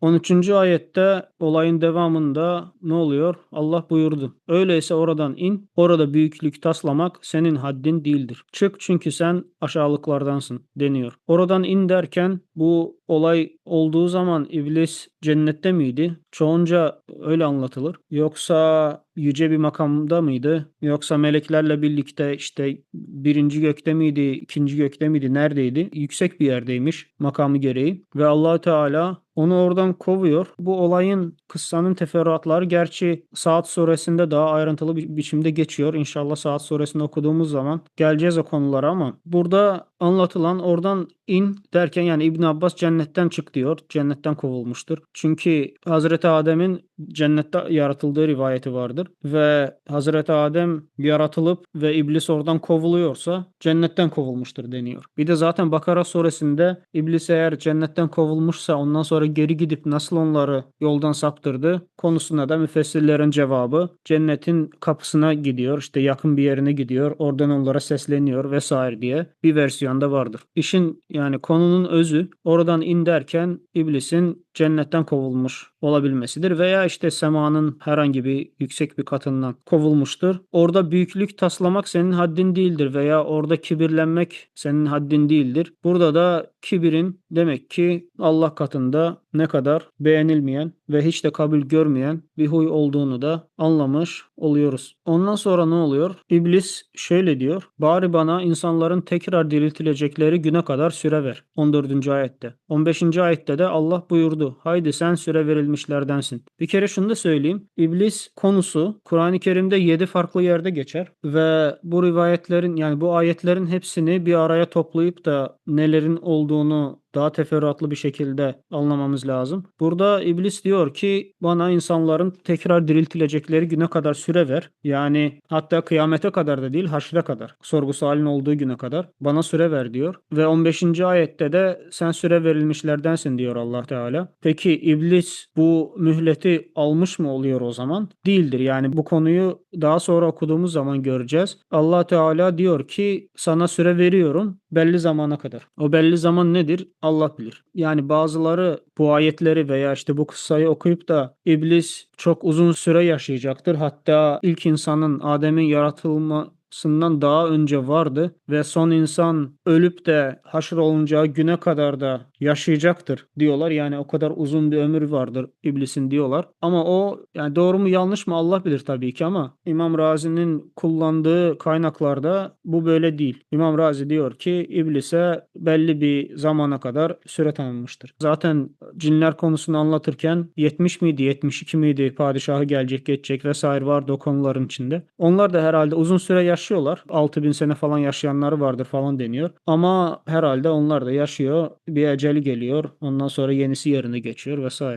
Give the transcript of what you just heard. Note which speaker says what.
Speaker 1: 13. ayette olayın devamında ne oluyor? Allah buyurdu. Öyleyse oradan in, orada büyüklük taslamak senin haddin değildir. Çık çünkü sen aşağılıklardansın deniyor. Oradan in derken bu olay olduğu zaman iblis cennette miydi? Çoğunca öyle anlatılır. Yoksa yüce bir makamda mıydı? Yoksa meleklerle birlikte işte birinci gökte miydi, ikinci gökte miydi, neredeydi? Yüksek bir yerdeymiş makamı gereği. Ve allah Teala onu oradan kovuyor. Bu olayın kıssanın teferruatları gerçi Saat suresinde daha ayrıntılı bir biçimde geçiyor. İnşallah Saat suresini okuduğumuz zaman geleceğiz o konulara ama burada anlatılan oradan in derken yani İbn Abbas cennetten çık diyor. Cennetten kovulmuştur. Çünkü Hazreti Adem'in cennette yaratıldığı rivayeti vardır ve Hazreti Adem yaratılıp ve iblis oradan kovuluyorsa cennetten kovulmuştur deniyor. Bir de zaten Bakara suresinde iblis eğer cennetten kovulmuşsa ondan sonra geri gidip nasıl onları yoldan saptırdı konusuna da müfessirlerin cevabı cennetin kapısına gidiyor işte yakın bir yerine gidiyor oradan onlara sesleniyor vesaire diye bir versiyonda vardır. İşin yani konunun özü oradan in derken iblisin cennetten kovulmuş olabilmesidir veya işte semanın herhangi bir yüksek bir katından kovulmuştur. Orada büyüklük taslamak senin haddin değildir veya orada kibirlenmek senin haddin değildir. Burada da kibirin demek ki Allah katında ne kadar beğenilmeyen ve hiç de kabul görmeyen bir huy olduğunu da anlamış oluyoruz. Ondan sonra ne oluyor? İblis şöyle diyor. Bari bana insanların tekrar diriltilecekleri güne kadar süre ver. 14. ayette. 15. ayette de Allah buyurdu. Haydi sen süre verilmişlerdensin. Bir kere şunu da söyleyeyim. İblis konusu Kur'an-ı Kerim'de 7 farklı yerde geçer ve bu rivayetlerin yani bu ayetlerin hepsini bir araya toplayıp da nelerin olduğunu olduğunu daha teferruatlı bir şekilde anlamamız lazım. Burada iblis diyor ki bana insanların tekrar diriltilecekleri güne kadar süre ver. Yani hatta kıyamete kadar da değil haşre kadar. Sorgusu halin olduğu güne kadar bana süre ver diyor. Ve 15. ayette de sen süre verilmişlerdensin diyor Allah Teala. Peki iblis bu mühleti almış mı oluyor o zaman? Değildir. Yani bu konuyu daha sonra okuduğumuz zaman göreceğiz. Allah Teala diyor ki sana süre veriyorum belli zamana kadar. O belli zaman nedir? Allah bilir. Yani bazıları bu ayetleri veya işte bu kıssayı okuyup da iblis çok uzun süre yaşayacaktır. Hatta ilk insanın Adem'in yaratılma sından daha önce vardı ve son insan ölüp de haşr olunacağı güne kadar da yaşayacaktır diyorlar. Yani o kadar uzun bir ömür vardır iblisin diyorlar. Ama o yani doğru mu yanlış mı Allah bilir tabii ki ama İmam Razi'nin kullandığı kaynaklarda bu böyle değil. İmam Razi diyor ki iblise belli bir zamana kadar süre tanınmıştır. Zaten cinler konusunu anlatırken 70 miydi 72 miydi padişahı gelecek geçecek vesaire vardı o konuların içinde. Onlar da herhalde uzun süre yaşıyorlar. 6000 sene falan yaşayanları vardır falan deniyor. Ama herhalde onlar da yaşıyor. Bir eceli geliyor. Ondan sonra yenisi yerine geçiyor vesaire.